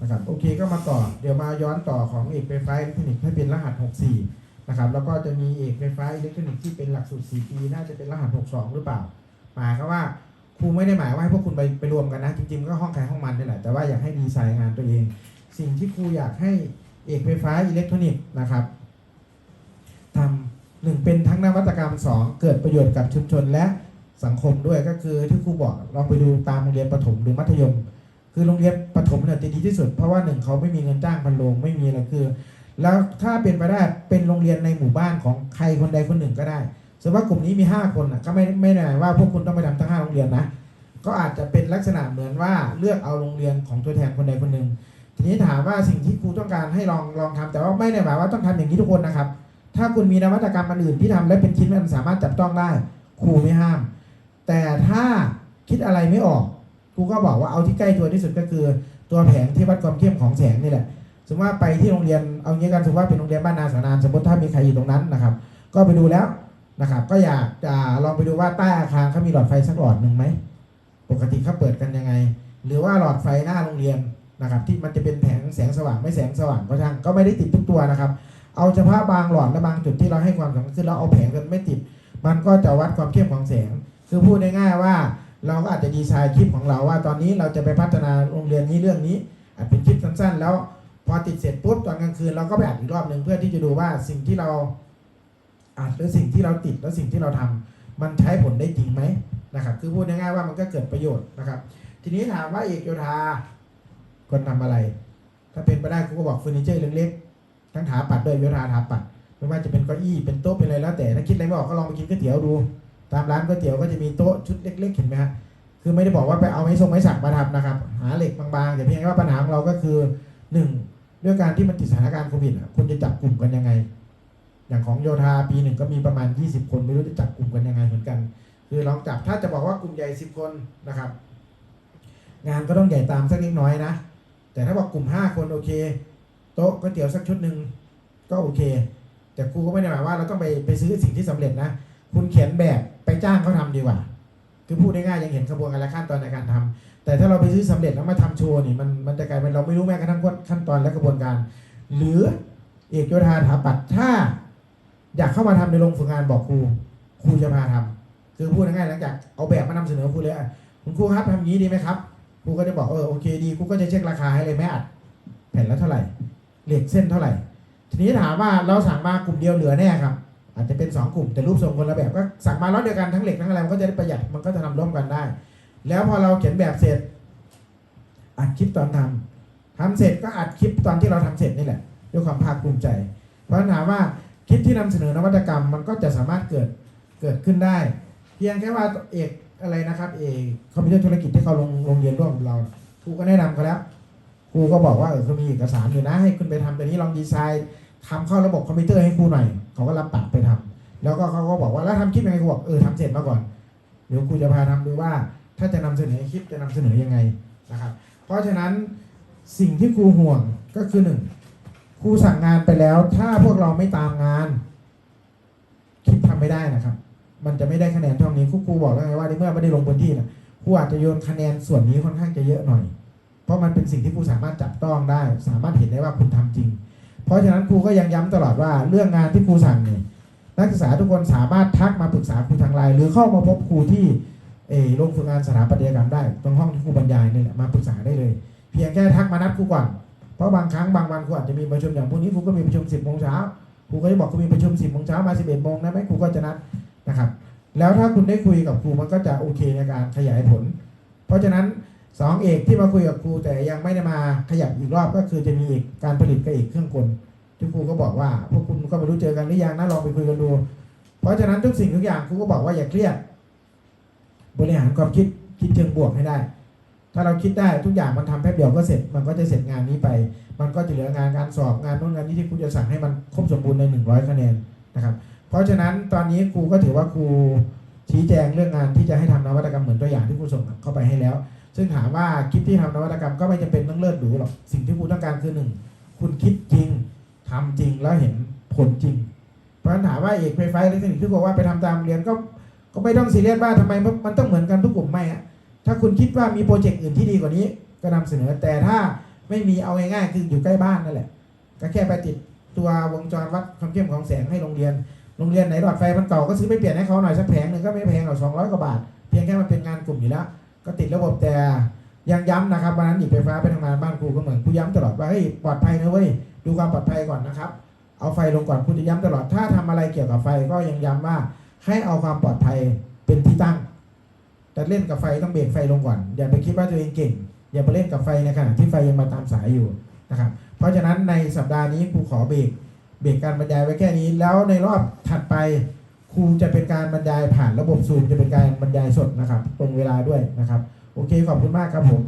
นะครับโอเคก็มาต่อเดี๋ยวมาย้อนต่อของเอกไฟฟ้าอิเล็กทรอนิกส์ให้เป็นรหัส 64 นะครับ แล้วก็จะมีเอกไฟฟ้าอิเล็กทรอนิกส์ที่เป็นหลักสูตร 4 ปี น่าจะเป็นรหัส 62 หรือเปล่า หมายก็ว่าครูไม่ได้หมายว่าให้พวกคุณไปไปรวมกันนะ จริงๆ ก็ห้องใครห้องมันนี่แหละ แต่ว่าอยากให้ดีไซน์งานตัวเอง สิ่งที่ครูอยากให้เอกไฟฟ้าอิเล็กทรอนิกส์นะครับทำหนึ่งเป็นทั้งนวัตกรรมสองเกิดประโยชน์กับชุมชนและสังคมด้วยก็คือที่ครูบอกลองไปดูตามโรงเรียนประถมหรือมัธยม คือโรงเรียนประถมเนี่ยจะดีที่สุด เพราะว่าหนึ่งเขาไม่มีเงินจ้างพันโรงไม่มีอะไรคือ แล้วถ้าเป็นไปได้เป็นโรงเรียนในหมู่บ้านของใครคนใดคนหนึ่งก็ได้สมมติว่ากลุ่มนี้มี 5 คนน่ะก็ไม่ไม่ได้หมายว่าพวกคุณต้องไปทำทั้ง5โรงเรียนนะก็อาจจะเป็นลักษณะเหมือนว่าเลือกเอาโรงเรียนของตัวแทนคนใดคนหนึ่งทีนี้ถามว่าสิ่งที่ครูต้องการให้ลองลองทำแต่ว่าไม่ได้หมายว่าต้องทำอย่างนี้ทุกคนนะครับ ถ้าคุณมีนวัตกรรมอันอื่นที่ทำและเป็นชิ้นมันสามารถจับต้องได้ครูไม่ห้าม แต่ถ้าคิดอะไรไม่ออก ครูก็บอกว่าเอาที่ใกล้ตัวที่สุดก็คือ ตัวแผงที่วัดความเข้มของแสงนี่แหละ สมมติว่าไปที่โรงเรียนเอางี้กันสมมติว่าเป็นโรงเรียนบ้านนาสานานสมมติถ้ามีใครอยู่ตรงนั้นนะครับ ก็ไปดูแล้วนะครับ ก็อยากจะลองไปดูว่าใต้อาคารเขามีหลอดไฟสักหลอดหนึ่งไหมปกติเขาเปิดกันยังไง หรือว่าหลอดไฟหน้าโรงเรียนนะครับ ที่มันจะเป็นแผงแสงสว่างไม่แสงสว่างก็ช่างก็ไม่ได้ติดทุกตัวนะครับ เอาเฉพาะบางหลอดและบางจุดที่เราให้ความสำคัญคือเราเอาแผงกันไม่ติด มันก็จะวัดความเข้มของแสง คือพูดง่ายๆว่า เราก็อาจจะดีไซน์คลิปของเราว่า ตอนนี้เราจะไปพัฒนาโรงเรียนนี้เรื่องนี้อาจเป็นคลิปสั้นๆ แล้วพอติดเสร็จปุ๊บตอนกลางคืนเราก็ไปอัดอีกรอบหนึ่งเพื่อที่จะดูว่าสิ่งที่เราอัดหรือสิ่งที่เราติดแล้วสิ่งที่เราทำมันใช้ผลได้จริงไหมนะครับ คือพูดง่ายๆว่ามันก็เกิดประโยชน์นะครับ ทีนี้ถามว่าเอกโยธาคนทำอะไร ถ้าเป็นไปได้ครูก็บอกเฟอร์นิเจอร์เล็กๆทั้งถาปัดด้วยโยธาถาปัดไม่ว่าจะเป็นเก้าอี้เป็นโต๊ะเป็นอะไรแล้วแต่ถ้าคิดอะไรไม่ออกก็ลองไปกินก๋วยเตี๋ยวดู ตามร้านก๋วยเตี๋ยวก็จะมีโต๊ะชุดเล็ก ๆ เห็นไหมฮะคือไม่ได้บอกว่าไปเอาไม้ทรงไม้สักมาทำนะครับ หาเหล็กบางๆแต่เพียงแค่ว่าปัญหาของเราก็คือหนึ่งด้วยการที่มันติดสถานการณ์โควิดคุณจะจับกลุ่มกันยังไง อย่างของโยธาปีหนึ่งก็มีประมาณ 20 คนไม่รู้จะจับกลุ่มกันยังไงเหมือนกัน คือลองจับถ้าจะบอกว่ากลุ่มใหญ่10 คนนะครับ งานก็ต้องใหญ่ตามสักนิดน้อยนะ แต่ถ้าบอกกลุ่ม 5 คนโอเค โต๊ะก๋วยเตี๋ยวสักชุดหนึ่งก็โอเค แต่ครูก็ไม่ได้หมายว่าเราต้องไปไปซื้อสิ่งที่สำเร็จนะ คุณเขียนแบบไปจ้างเขาทำดีกว่า คือพูดง่ายๆยังเห็นกระบวนการและขั้นตอนในการทำแต่ถ้าเราไปซื้อสำเร็จแล้วมาทำโชว์นี่มันมันจะกลายเป็นเราไม่รู้แม้กระทั่งขั้นตอนและกระบวนการ หรือเอกโยธาถาปัดถ้า อยากเข้ามาทำในโรงฝึกงานบอกครูครูจะพาทำคือพูดง่ายๆหลังจากเอาแบบมานำเสนอครูเลยคุณครูครับทำอย่างนี้ดีไหมครับครูก็จะบอกเออโอเคดีครูก็จะเช็คราคาให้เลยแม่อัดแผ่นละเท่าไหร่เหล็กเส้นเท่าไหร่ ทีนี้ถามว่าเราสั่งมากลุ่มเดียวเหลือแน่ครับ อาจจะเป็น 2 กลุ่มแต่รูปทรงคนละแบบก็สั่งมาล็อตเดียวกันทั้งเหล็กทั้งอะไรมันก็จะได้ประหยัดมันก็จะทำร่วมกันได้ แล้วพอเราเขียนแบบเสร็จอัดคลิปตอนทำทำเสร็จก็อัดคลิปตอนที่เราทำเสร็จนี่แหละด้วยความภาคภูมิใจ เพราะถามว่าคลิปที่นำเสนอนวัตกรรมมันก็จะสามารถเกิดเกิดขึ้นได้ เพียงแค่ว่าเอกอะไรนะครับ เอกคอมพิวเตอร์ธุรกิจที่เขาลงโรงเรียนร่วมกับเราครูก็แนะนำเขาแล้วครูก็บอกว่าเออเขามีเอกสารอยู่นะให้คุณไปทำตัวนี้ลองดีไซน์ทำเข้าระบบคอมพิวเตอร์ให้ครูหน่อย เขาก็รับปากไปทำแล้วก็เขาก็บอกว่าแล้วทำคลิปยังไงครูบอกเออทำเสร็จมาก่อนเดี๋ยวครูจะพาทำดูว่า ถ้าจะนำเสนอคลิปจะนำเสนอยังไงนะครับ เพราะฉะนั้นสิ่งที่ครูห่วงก็คือหนึ่งครูสั่งงานไปแล้ว ถ้าพวกเราไม่ตามงาน คลิปทำไม่ได้นะครับ มันจะไม่ได้คะแนนเท่านี้ครูครูบอกแล้วไงว่าในเมื่อไม่ได้ลงพื้นที่นะครูอาจจะโยนคะแนนส่วนนี้ค่อนข้างจะเยอะหน่อย เพราะมันเป็นสิ่งที่ครูสามารถจับต้องได้ สามารถเห็นได้ว่าคุณทำจริง เพราะฉะนั้นครูก็ยังย้ำตลอดว่าเรื่องงานที่ครูสั่งเนี่ยนักศึกษาทุกคนสามารถทักมาปรึกษาครูทางไลน์หรือเข้ามาพบครูที่เออโรงฝึกงานสถาปัตยกรรมได้ ตรงห้องที่ครูบรรยายนี่แหละมาปรึกษาได้เลย เพียงแค่ทักมานัดครูก่อน เพราะบางครั้งบางวันครูอาจจะมีประชุมอย่างพรุ่งนี้ครูก็มีประชุม10โมงเช้าครูก็จะบอกครูมีประชุม10โมงเช้ามา11โมงนะไหมครูก็จะนัดนะครับ แล้วถ้าคุณได้คุยกับครูมันก็จะโอเคในการขยายผล เพราะฉะนั้น สองเอกที่มาคุยกับครูแต่ยังไม่ได้มาขยับอีกรอบก็คือจะมีอีกการผลิตกับอีกเครื่องกลที่ครูก็บอกว่า พวกคุณก็ไม่รู้เจอกันหรือยังนะลองไปคุยกันดู เพราะฉะนั้นทุกสิ่งทุกอย่างครูก็บอกว่าอย่าเครียด บริหารความคิดคิดเชิงบวกให้ได้ ถ้าเราคิดได้ทุกอย่างมันทำแป๊บเดียวก็เสร็จ มันก็จะเสร็จงานนี้ไป มันก็จะเหลืองานการสอบงานโน้นงานนี้ที่ครูจะสั่งให้มันครบสมบูรณ์ใน 100 คะแนนนะครับ เพราะฉะนั้นตอนนี้ครูก็ถือว่าครูชี้แจงเรื่องงานที่จะให้ทำนวัตกรรมเหมือนตัวอย่างที่ครูส่งเข้าไปให้แล้ว ซึ่งถามว่าคลิปที่ทำนวัตกรรมก็ไม่จำเป็นต้องเลิศหรูหรอกสิ่งที่ครูต้องการคือหนึ่งคุณคิดจริงทำจริงแล้วเห็นผลจริง เพราะถามว่าเอกไฟฟ้าอิเล็กทรอนิกส์ที่บอกว่าไปทำตามเรียนก็ก็ไม่ต้องซีเรียสว่าทำไมมันต้องเหมือนกันทุกกลุ่มไม่อะถ้าคุณคิดว่ามีโปรเจกต์อื่นที่ดีกว่านี้ ก็นำเสนอแต่ถ้าไม่มีเอาง่ายๆคืออยู่ใกล้บ้านนั่นแหละก็แค่ไปติดตัววงจรวัดความเข้มของแสงให้โรงเรียน โรงเรียนไหนหลอดไฟมันเก่าก็ซื้อไปเปลี่ยนให้เขาหน่อยสักแผงหนึ่งก็ไม่แพงหรอกสองร้อยกว่าบาท เพียงแค่มันเป็นงานกลุ่มอยู่แล้ว ก็ติดระบบแต่ยังย้ำนะครับวันนั้นหนีไฟฟ้าไปทำงานบ้านครูก็เหมือนครูย้ำตลอดว่าเฮ้ยปลอดภัยนะเว้ยดูความปลอดภัยก่อนนะครับ เอาไฟลงก่อนครูจะย้ำตลอดถ้าทำอะไรเกี่ยวกับไฟก็ยังย้ำว่าให้เอาความปลอดภัยเป็นที่ตั้ง แต่เล่นกับไฟต้องเบรกไฟลงก่อน อย่าไปคิดว่าตัวเองเก่ง อย่าไปเล่นกับไฟในขณะที่ไฟยังมาตามสายอยู่นะครับ เพราะฉะนั้นในสัปดาห์นี้ครูขอเบรกเบรกการบรรยายไว้แค่นี้ แล้วในรอบถัดไป ครูจะเป็นการบรรยายผ่านระบบซูมจะเป็นการบรรยายสดนะครับ ตรงเวลาด้วยนะครับ โอเคขอบคุณมากครับผม